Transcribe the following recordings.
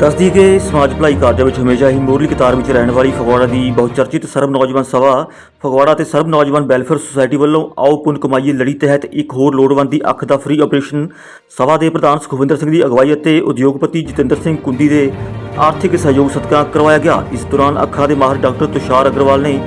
ਦੱਸਦੀ ਕਿ ਸਮਾਜ ਭਲਾਈ ਕਾਰਜਾਂ ਵਿੱਚ ਹਮੇਸ਼ਾ ਹੀ ਮੂਰਲੀ ਕਤਾਰ ਵਿੱਚ ਰਹਿਣ ਵਾਲੀ ਫਗਵਾੜਾ ਦੀ ਬਹੁਚਰਚਿਤ ਸਰਬ ਨੌਜਵਾਨ ਸਭਾ, ਫਗਵਾੜਾ ਤੇ ਸਰਬ ਨੌਜਵਾਨ ਵੈਲਫੇਅਰ ਸੁਸਾਇਟੀ ਵੱਲੋਂ ਆਓ ਪੁੰਨ ਕਮਾਈਏ ਲੜੀ ਤਹਿਤ ਇੱਕ ਹੋਰ ਲੋੜਵੰਦ ਦੀ ਅੱਖ ਦਾ ਫ੍ਰੀ ਆਪਰੇਸ਼ਨ ਸਭਾ ਦੇ ਪ੍ਰਧਾਨ ਸੁਖਵਿੰਦਰ ਸਿੰਘ ਦੀ ਅਗਵਾਈ ਅਤੇ ਉਦਯੋਗਪਤੀ ਜਤਿੰਦਰ ਸਿੰਘ ਕੁੰਦੀ ਦੇ ਆਰਥਿਕ ਸਹਿਯੋਗ ਸਦਕਾ ਕਰਵਾਇਆ ਗਿਆ। ਇਸ ਦੌਰਾਨ ਅੱਖਾਂ ਦੇ ਮਾਹਰ ਡਾਕਟਰ ਤੁਸ਼ਾਰ ਅਗਰਵਾਲ ਨੇ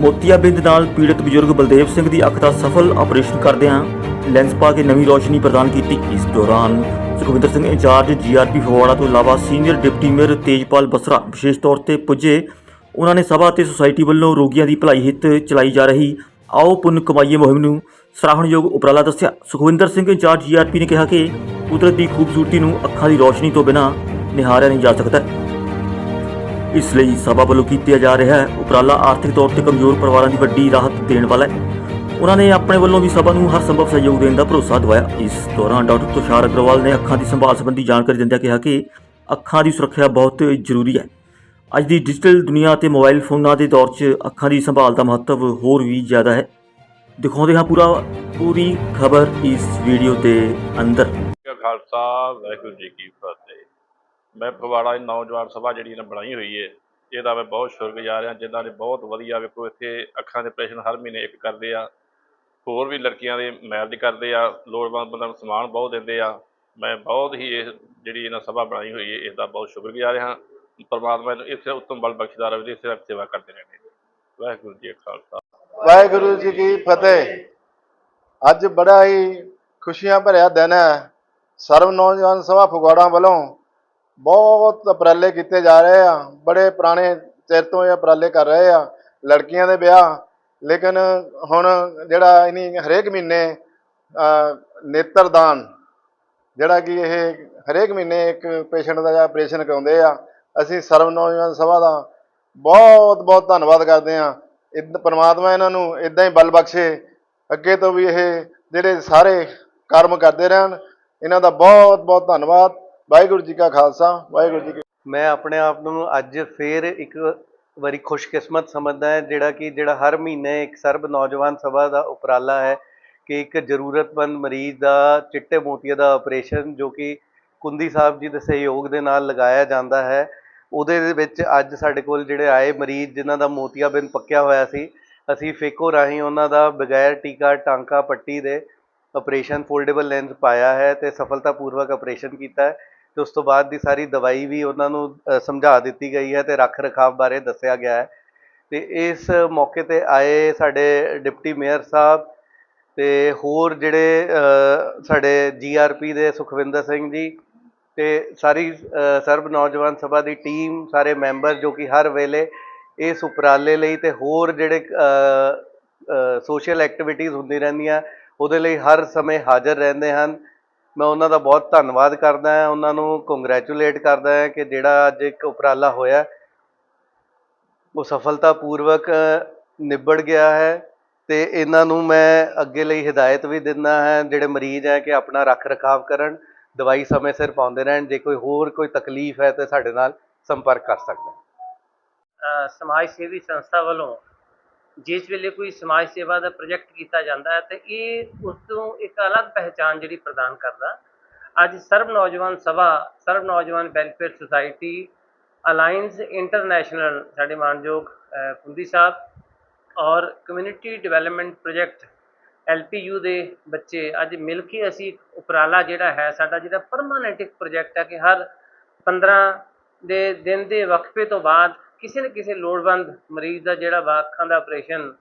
ਮੋਤੀਆਬਿੰਦ ਨਾਲ ਪੀੜਤ ਬਜ਼ੁਰਗ ਬਲਦੇਵ ਸਿੰਘ ਦੀ ਅੱਖ ਦਾ ਸਫਲ ਆਪਰੇਸ਼ਨ ਕਰਦਿਆਂ ਲੈਂਸ ਪਾ ਕੇ ਨਵੀਂ ਰੋਸ਼ਨੀ ਪ੍ਰਦਾਨ ਕੀਤੀ। ਇਸ ਦੌਰਾਨ ਸੁਖਵਿੰਦਰ ਸਿੰਘ ਇੰਚਾਰਜ ਜੀਆਰਪੀ ਫਗਵਾੜਾ ਤੋਂ ਇਲਾਵਾ senior deputy mayor Tejpal Basra, ਵਿਸ਼ੇਸ਼ ਤੌਰ ਤੇ ਪੁੱਜੇ। ਉਹਨਾਂ ਨੇ ਸਭਾ ਅਤੇ ਸੁਸਾਇਟੀ ਵੱਲੋਂ ਰੋਗੀਆਂ ਦੀ ਭਲਾਈ ਹਿੱਤ ਚਲਾਈ ਜਾ ਰਹੀ। ਆਓ ਪੁੰਨ ਕਮਾਈਏ ਮੁਹਿੰਮ ਨੂੰ, ਸਰਾਹਣਯੋਗ ਉਪਰਾਲਾ ਦੱਸਿਆ। ਸੁਖਵਿੰਦਰ ਸਿੰਘ ਇੰਚਾਰਜ ਜੀਆਰਪੀ ਨੇ ਕਿਹਾ ਕਿ ਕੁਦਰਤ ਦੀ ਖੂਬਸੂਰਤੀ ਨੂੰ ਅੱਖਾਂ ਦੀ ਰੋਸ਼ਨੀ ਤੋਂ ਬਿਨਾਂ ਨਿਹਾਰਿਆ ਨਹੀਂ ਜਾ ਸਕਦਾ। ਇਸ ਲਈ ਸਭਾ ਵੱਲੋਂ ਕੀਤਾ ਜਾ ਰਿਹਾ ਉਪਰਾਲਾ ਆਰਥਿਕ ਤੌਰ ਤੇ ਕਮਜ਼ੋਰ ਪਰਿਵਾਰਾਂ ਦੀ ਵੱਡੀ ਰਾਹਤ ਦੇਣ ਵਾਲਾ ਹੈ। ਉਹਨਾਂ ਨੇ ਆਪਣੇ ਵੱਲੋਂ ਵੀ ਸਭਾ ਨੂੰ ਹਰ ਸੰਭਵ ਸਹਿਯੋਗ ਦੇਣ ਦਾ ਭਰੋਸਾ ਦਿਵਾਇਆ। ਇਸ ਦੌਰਾਨ ਡਾਕਟਰ ਤੁਸ਼ਾਰ ਅਗਰਵਾਲ ਨੇ ਅੱਖਾਂ ਦੀ ਸੰਭਾਲ ਸੰਬੰਧੀ ਜਾਣਕਾਰੀ ਦਿੰਦਿਆਂ ਕਿਹਾ ਕਿ ਅੱਖਾਂ ਦੀ ਸੁਰੱਖਿਆ ਬਹੁਤ ਜ਼ਰੂਰੀ ਹੈ। ਅੱਜ ਦੀ ਡਿਜੀਟਲ ਦੁਨੀਆ ਤੇ ਮੋਬਾਈਲ ਫੋਨਾਂ ਦੇ ਦੌਰ 'ਚ ਅੱਖਾਂ ਦੀ ਸੰਭਾਲ ਦਾ ਮਹੱਤਵ ਹੋਰ ਵੀ ਜ਼ਿਆਦਾ ਹੈ। ਦਿਖਾਉਂਦੇ ਹਾਂ ਪੂਰਾ ਪੂਰੀ ਖਬਰ ਇਸ ਵੀਡੀਓ ਦੇ ਅੰਦਰ। ਖਾਲਸਾ, ਵਾਹਿਗੁਰੂ ਜੀ ਕੀ ਫਤਿਹ। ਮੈਂ ਫਗਵਾੜਾ ਨੌਜਵਾਨ ਸਭਾ ਜਿਹੜੀ ਇਹਨਾਂ ਬਣਾਈ ਹੋਈ ਹੈ ਇਹਦਾ ਮੈਂ ਬਹੁਤ ਸ਼ੁਕਰਗੁਜ਼ਾਰ ਹਾਂ। ਜਿਨ੍ਹਾਂ ਨੇ ਬਹੁਤ ਵਧੀਆ ਵੇਖੋ ਇੱਥੇ ਅੱਖਾਂ ਦੇ ਆਪਰੇਸ਼ਨ ਹਰ ਮਹੀਨੇ ਇੱਕ ਕਰਦੇ ਆ। ਹੋਰ ਵੀ ਲੜਕੀਆਂ ਦੇ ਮੈਰਿਜ ਕਰਦੇ ਆ, ਲੋੜਵੰਦ ਬੰਦਿਆਂ ਨੂੰ ਸਮਾਨ ਬਹੁਤ ਦਿੰਦੇ ਆ। ਮੈਂ ਬਹੁਤ ਹੀ ਇਹ ਜਿਹੜੀ ਇਹਨਾਂ ਸਭਾ ਬਣਾਈ ਹੋਈ ਹੈ, ਇਸ ਦਾ ਬਹੁਤ ਸ਼ੁਕਰਗੁਜ਼ਾਰ ਹਾਂ ਪਰਮਾਤਮਾ ਇਹਨੂੰ ਇਸੇ ਉੱਤਮ ਬਲ ਬਖਸ਼ਦਾ ਰਹੇ, ਇਸੇ ਤਰ੍ਹਾਂ ਸੇਵਾ ਕਰਦੇ ਰਹਿੰਦੇ। ਵਾਹਿਗੁਰੂ ਜੀ ਖਾਲਸਾ। ਵਾਹਿਗੁਰੂ ਜੀ ਕੀ ਫਤਿਹ। ਅੱਜ ਬੜਾ ਹੀ ਖੁਸ਼ੀਆਂ ਭਰਿਆ ਦਿਨ ਹੈ। ਸਰਵ ਨੌਜਵਾਨ ਸਭਾ ਫਗਵਾੜਾ ਵੱਲੋਂ ਬਹੁਤ ਉਪਰਾਲੇ ਕੀਤੇ ਜਾ ਰਹੇ ਆ। ਬੜੇ ਪੁਰਾਣੇ ਚਿਰ ਤੋਂ ਇਹ ਉਪਰਾਲੇ ਕਰ ਰਹੇ ਆ। ਲੜਕੀਆਂ ਦੇ ਵਿਆਹ ਲੇਕਿਨ ਹੁਣ ਜਿਹੜਾ ਇਨੀ ਹਰੇਕ ਮਹੀਨੇ ਅਹ, ਨੇਤਰਦਾਨ ਜਿਹੜਾ ਕਿ ਇਹ ਹਰੇਕ ਮਹੀਨੇ ਇੱਕ ਪੇਸ਼ੈਂਟ ਦਾ ਆਪਰੇਸ਼ਨ ਕਰਾਉਂਦੇ ਆ ਅਸੀਂ ਸਰਵ ਨੌਜਵਾਨ ਸਭਾ ਦਾ ਬਹੁਤ ਬਹੁਤ ਧੰਨਵਾਦ ਕਰਦੇ ਹਾਂ। ਇਦ ਪਰਮਾਤਮਾ ਇਹਨਾਂ ਨੂੰ ਇਦਾਂ ਹੀ ਬਲ ਬਖਸ਼ੇ। ਅੱਗੇ ਤੋਂ ਵੀ ਇਹ ਜਿਹੜੇ ਸਾਰੇ ਕਰਮ ਕਰਦੇ ਰਹਿਣ ਇਹਨਾਂ ਦਾ ਬਹੁਤ ਬਹੁਤ ਧੰਨਵਾਦ। ਵਾਹਿਗੁਰੂ ਜੀ ਕਾ ਖਾਲਸਾ ਵਾਹਿਗੁਰੂ ਜੀ ਮੈਂ ਆਪਣੇ ਆਪ ਨੂੰ ਅੱਜ ਫੇਰ ਇੱਕ ਵਾਰੀ ਖੁਸ਼ਕਿਸਮਤ ਸਮਝਦਾ ਹੈ, ਜਿਹੜਾ ਕਿ ਜਿਹੜਾ ਹਰ ਮਹੀਨੇ ਇੱਕ ਸਰਬ ਨੌਜਵਾਨ ਸਭਾ ਦਾ ਉਪਰਾਲਾ ਹੈ ਕਿ ਇੱਕ ਜ਼ਰੂਰਤਮੰਦ ਮਰੀਜ਼ ਦਾ ਚਿੱਟੇ ਮੋਤੀਏ ਦਾ ਆਪਰੇਸ਼ਨ ਜੋ ਕਿ ਕੁੰਦੀ ਸਾਹਿਬ ਜੀ ਦੇ ਸਹਿਯੋਗ ਦੇ ਨਾਲ ਲਗਾਇਆ ਜਾਂਦਾ ਹੈ। ਉਹਦੇ ਵਿੱਚ ਅੱਜ ਸਾਡੇ ਕੋਲ ਜਿਹੜੇ ਆਏ ਮਰੀਜ਼ ਜਿਨ੍ਹਾਂ ਦਾ ਮੋਤੀਆ ਬਿਨ ਪੱਕਿਆ ਹੋਇਆ ਸੀ, ਅਸੀਂ ਫੇਕੋ ਰਾਹੀਂ ਉਹਨਾਂ ਦਾ ਬਗੈਰ ਟੀਕਾ, ਟਾਂਕਾ, ਪੱਟੀ ਦੇ ਆਪਰੇਸ਼ਨ ਫੋਲਡੇਬਲ ਲੈਂਸ ਪਾਇਆ ਹੈ ਤੇ ਸਫਲਤਾਪੂਰਵਕ ਆਪਰੇਸ਼ਨ ਕੀਤਾ ਹੈ। ਤੇ ਉਸ ਤੋਂ ਬਾਅਦ ਦੀ ਸਾਰੀ ਦਵਾਈ ਵੀ ਉਹਨਾਂ ਨੂੰ ਸਮਝਾ ਦਿੱਤੀ ਗਈ ਹੈ ਤੇ ਰੱਖ ਰਖਾਵ ਬਾਰੇ ਦੱਸਿਆ ਗਿਆ ਹੈ। ਤੇ ਇਸ ਮੌਕੇ ਤੇ ਆਏ ਸਾਡੇ ਡਿਪਟੀ ਮੇਅਰ ਸਾਹਿਬ ਤੇ ਹੋਰ ਜਿਹੜੇ ਅ, ਸਾਡੇ ਜੀਆਰਪੀ ਦੇ ਸੁਖਵਿੰਦਰ ਸਿੰਘ ਜੀ ਤੇ ਸਾਰੀ ਸਰਬ ਨੌਜਵਾਨ ਸਭਾ ਦੀ ਟੀਮ ਸਾਰੇ ਮੈਂਬਰ ਜੋ ਕਿ ਹਰ ਵੇਲੇ ਇਸ ਉਪਰਾਲੇ ਲਈ ਤੇ ਹੋਰ ਜਿਹੜੇ ਸੋਸ਼ਲ ਐਕਟੀਵਿਟੀਜ਼ ਹੁੰਦੀ ਰਹਿੰਦੀਆਂ ਉਹਦੇ ਲਈ ਹਰ ਸਮੇਂ ਹਾਜ਼ਰ ਰਹਿੰਦੇ ਹਨ। ਮੈਂ ਉਹਨਾਂ ਦਾ ਬਹੁਤ ਧੰਨਵਾਦ ਕਰਦਾ ਹਾਂ, ਉਹਨਾਂ ਨੂੰ ਕੰਗ੍ਰੈਚੁਲੇਟ ਕਰਦਾ ਹਾਂ ਕਿ ਜਿਹੜਾ ਅੱਜ ਇੱਕ ਉਪਰਾਲਾ ਹੋਇਆ ਉਹ ਸਫਲਤਾਪੂਰਵਕ ਨਿਬੜ ਗਿਆ ਹੈ ਤੇ ਇਹਨਾਂ ਨੂੰ ਮੈਂ ਅੱਗੇ ਲਈ ਹਦਾਇਤ ਵੀ ਦਿੰਦਾ ਹਾਂ, ਜਿਹੜੇ ਮਰੀਜ਼ ਹੈ ਕਿ ਆਪਣਾ ਰੱਖ ਰਖਾਵ ਕਰਨ, ਦਵਾਈ ਸਮੇਂ ਸਿਰ ਪਾਉਂਦੇ ਰਹਿਣ, ਜੇ ਕੋਈ ਹੋਰ ਕੋਈ ਤਕਲੀਫ ਹੈ ਤੇ ਸਾਡੇ ਨਾਲ ਸੰਪਰਕ ਕਰ ਸਕਦਾ ਸਮਾਜ ਸੇਵੀ ਸੰਸਥਾ ਵੱਲੋਂ ਜਿਸ ਵੇਲੇ ਕੋਈ ਸਮਾਜ ਸੇਵਾ ਦਾ ਪ੍ਰੋਜੈਕਟ ਕੀਤਾ ਜਾਂਦਾ ਹੈ ਤੇ ਇਹ ਉਸ ਤੋਂ ਇੱਕ ਅਲੱਗ ਪਹਿਚਾਨ ਜਿਹੜੀ ਪ੍ਰਦਾਨ ਕਰਦਾ। ਅੱਜ ਸਰਬ ਨੌਜਵਾਨ ਸਭਾ ਸਰਬ ਨੌਜਵਾਨ ਵੈਲਫੇਅਰ ਸੁਸਾਇਟੀ ਅਲਾਈਅੰਸ ਇੰਟਰਨੈਸ਼ਨਲ ਸਾਡੇ ਮਾਨਯੋਗ ਕੁੰਦੀ ਸਾਹਿਬ ਔਰ ਕਮਿਊਨਿਟੀ ਡਿਵੈਲਪਮੈਂਟ ਪ੍ਰੋਜੈਕਟ ਐਲਪੀਯੂ ਦੇ ਬੱਚੇ, ਅੱਜ ਮਿਲ ਕੇ ਅਸੀਂ ਉਪਰਾਲਾ ਜਿਹੜਾ ਹੈ, ਸਾਡਾ ਜਿਹੜਾ ਪਰਮਾਨੈਂਟ ਇੱਕ ਪ੍ਰੋਜੈਕਟ ਹੈ ਕਿ ਹਰ 15 ਦੇ ਦਿਨ ਦੇ ਵਕਫੇ ਤੋਂ ਬਾਅਦ ਕਿਸੇ ਨਾ ਕਿਸੇ ਲੋੜਵੰਦ ਮਰੀਜ਼ ਦਾ ਜਿਹੜਾ ਵਾ ਅੱਖਾਂ ਦਾ ਆਪਰੇਸ਼ਨ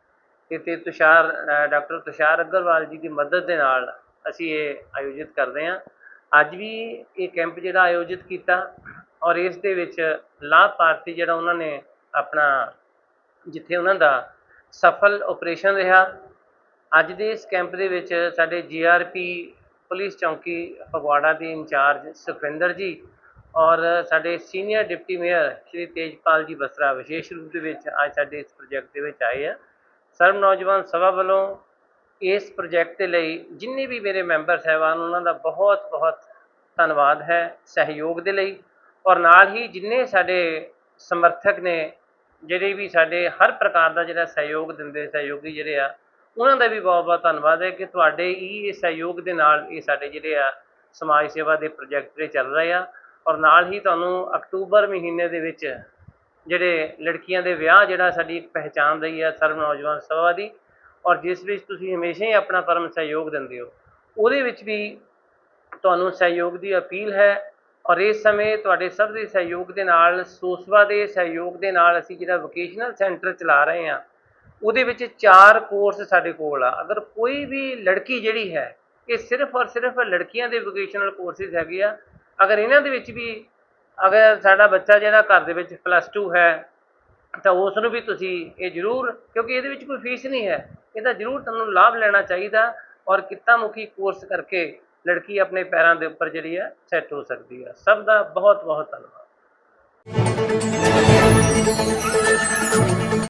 ਤੇ ਤੁਸ਼ਾਰ ਡਾਕਟਰ ਤੁਸ਼ਾਰ ਅਗਰਵਾਲ ਜੀ ਦੀ ਮਦਦ ਦੇ ਨਾਲ ਅਸੀਂ ਇਹ ਆਯੋਜਿਤ ਕਰਦੇ ਹਾਂ। ਅੱਜ ਵੀ ਇਹ ਕੈਂਪ ਜਿਹੜਾ ਆਯੋਜਿਤ ਕੀਤਾ ਔਰ ਇਸ ਦੇ ਵਿੱਚ ਲਾਭਪਾਤਰੀ ਜਿਹੜਾ ਉਹਨਾਂ ਨੇ ਆਪਣਾ ਜਿੱਥੇ ਉਹਨਾਂ ਦਾ ਸਫਲ ਆਪਰੇਸ਼ਨ ਰਿਹਾ। ਅੱਜ ਦੇ ਇਸ ਕੈਂਪ ਦੇ ਵਿੱਚ ਸਾਡੇ ਜੀਆਰਪੀ ਪੁਲਿਸ ਚੌਂਕੀ ਫਗਵਾੜਾ ਦੇ ਇੰਚਾਰਜ ਸੁਖਵਿੰਦਰ ਜੀ ਔਰ ਸਾਡੇ senior deputy mayor Shri Tejpal ji Basra ਵਿਸ਼ੇਸ਼ ਰੂਪ ਦੇ ਵਿੱਚ ਅੱਜ ਸਾਡੇ ਇਸ ਪ੍ਰੋਜੈਕਟ ਦੇ ਵਿੱਚ ਆਏ ਆ। ਸਰਬ ਨੌਜਵਾਨ ਸਭਾ ਵੱਲੋਂ ਇਸ ਪ੍ਰੋਜੈਕਟ ਦੇ ਲਈ ਜਿੰਨੇ ਵੀ ਮੇਰੇ ਮੈਂਬਰ ਸਹਿਬਾਨ, ਉਹਨਾਂ ਦਾ ਬਹੁਤ ਬਹੁਤ ਧੰਨਵਾਦ ਹੈ ਸਹਿਯੋਗ ਦੇ ਲਈ। ਔਰ ਨਾਲ ਹੀ ਜਿੰਨੇ ਸਾਡੇ ਸਮਰਥਕ ਨੇ, ਜਿਹੜੇ ਵੀ ਸਾਡੇ ਹਰ ਪ੍ਰਕਾਰ ਦਾ ਜਿਹੜਾ ਸਹਿਯੋਗ ਦਿੰਦੇ, ਸਹਿਯੋਗੀ ਜਿਹੜੇ ਆ, ਉਹਨਾਂ ਦਾ ਵੀ ਬਹੁਤ ਬਹੁਤ ਧੰਨਵਾਦ ਹੈ ਕਿ ਤੁਹਾਡੇ ਹੀ ਇਹ ਸਹਿਯੋਗ ਦੇ ਨਾਲ ਇਹ ਸਾਡੇ ਜਿਹੜੇ ਆ ਸਮਾਜ ਸੇਵਾ ਦੇ ਪ੍ਰੋਜੈਕਟ ਜਿਹੜੇ ਚੱਲ ਰਹੇ ਆ। ਔਰ ਨਾਲ ਹੀ ਤੁਹਾਨੂੰ ਅਕਤੂਬਰ ਮਹੀਨੇ ਦੇ ਵਿੱਚ ਜਿਹੜੇ ਲੜਕੀਆਂ ਦੇ ਵਿਆਹ ਜਿਹੜਾ ਸਾਡੀ ਇੱਕ ਪਹਿਚਾਣ ਰਹੀ ਹੈ ਸਰਵ ਨੌਜਵਾਨ ਸਭਾ ਦੀ, ਔਰ ਜਿਸ ਵਿੱਚ ਤੁਸੀਂ ਹਮੇਸ਼ਾ ਹੀ ਆਪਣਾ ਪਰਮ ਸਹਿਯੋਗ ਦਿੰਦੇ ਹੋ, ਉਹਦੇ ਵਿੱਚ ਵੀ ਤੁਹਾਨੂੰ ਸਹਿਯੋਗ ਦੀ ਅਪੀਲ ਹੈ, ਔਰ ਇਸ ਸਮੇਂ ਤੁਹਾਡੇ ਸਭ ਦੇ ਸਹਿਯੋਗ ਦੇ ਨਾਲ, ਸੋਸਵਾ ਦੇ ਸਹਿਯੋਗ ਦੇ ਨਾਲ ਅਸੀਂ ਜਿਹੜਾ ਵੋਕੇਸ਼ਨਲ ਸੈਂਟਰ ਚਲਾ ਰਹੇ ਹਾਂ, ਉਹਦੇ ਵਿੱਚ ਚਾਰ ਕੋਰਸ ਸਾਡੇ ਕੋਲ ਆ। ਅਗਰ ਕੋਈ ਵੀ ਲੜਕੀ ਜਿਹੜੀ ਹੈ, ਇਹ ਸਿਰਫ ਔਰ ਸਿਰਫ ਲੜਕੀਆਂ ਦੇ ਵੋਕੇਸ਼ਨਲ ਕੋਰਸਿਸ ਹੈਗੇ ਆ ਅਗਰ ਇਹਨਾਂ ਦੇ ਵਿੱਚ ਵੀ ਅਗਰ ਸਾਡਾ ਬੱਚਾ ਜਿਹੜਾ ਘਰ ਦੇ ਵਿੱਚ ਪਲੱਸ 2 ਹੈ, ਤਾਂ ਉਸ ਨੂੰ ਵੀ ਤੁਸੀਂ ਇਹ ਜ਼ਰੂਰ, ਕਿਉਂਕਿ ਇਹਦੇ ਵਿੱਚ ਕੋਈ ਫੀਸ ਨਹੀਂ ਹੈ। ਇਹਦਾ ਜ਼ਰੂਰ ਤੁਹਾਨੂੰ ਲਾਭ ਲੈਣਾ ਚਾਹੀਦਾ ਔਰ ਕਿੱਤਾ ਮੁਖੀ ਕੋਰਸ ਕਰਕੇ ਲੜਕੀ ਆਪਣੇ ਪੈਰਾਂ ਦੇ ਉੱਪਰ ਜਿਹੜੀ ਹੈ ਸੈੱਟ ਹੋ ਸਕਦੀ ਹੈ। ਸਭ ਦਾ ਬਹੁਤ ਬਹੁਤ ਧੰਨਵਾਦ।